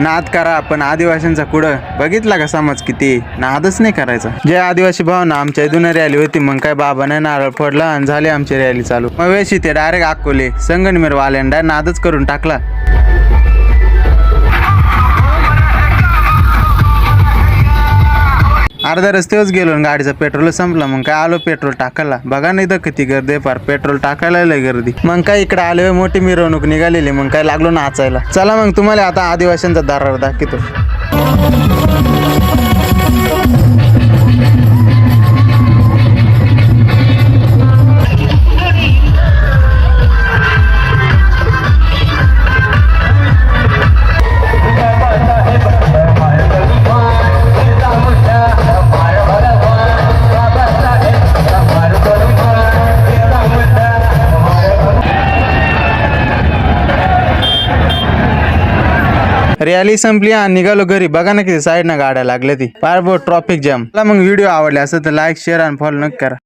नाद करा पण आदिवासींचा कुठं बघितला का समज किती? नादच नाही करायचा. जे आदिवासी भावना आमच्या इथून रॅली होती मग काय बाबाने नारळ फोडला आणि झाली आमची रॅली चालू. मग वेशी ते डायरेक्ट अकोले संगनमेर वाल्यांडा नादच करून टाकला. अर्धा रस्त्यावरच गेलो आणि गाडीचा पेट्रोल संपला. मग काय आलो पेट्रोल टाकायला? बघा नाही तर किती गर्दी आहे फार पेट्रोल टाकायला लय गर्दी. मग काय इकडे आले मोठी मिरवणूक निघालेली. मग काय लागलो नाचायला चला मग तुम्हाला आता आदिवासींचा दारार दाखवतो. रॅली संपली आणि निघालो घरी. बघा ना किती साईडनं गाड्या लागल्या ती. पार ट्रॉफिक जॅम मला मग व्हिडिओ आवडले असं तर लाईक शेअर आणि फॉलो नक्की करा.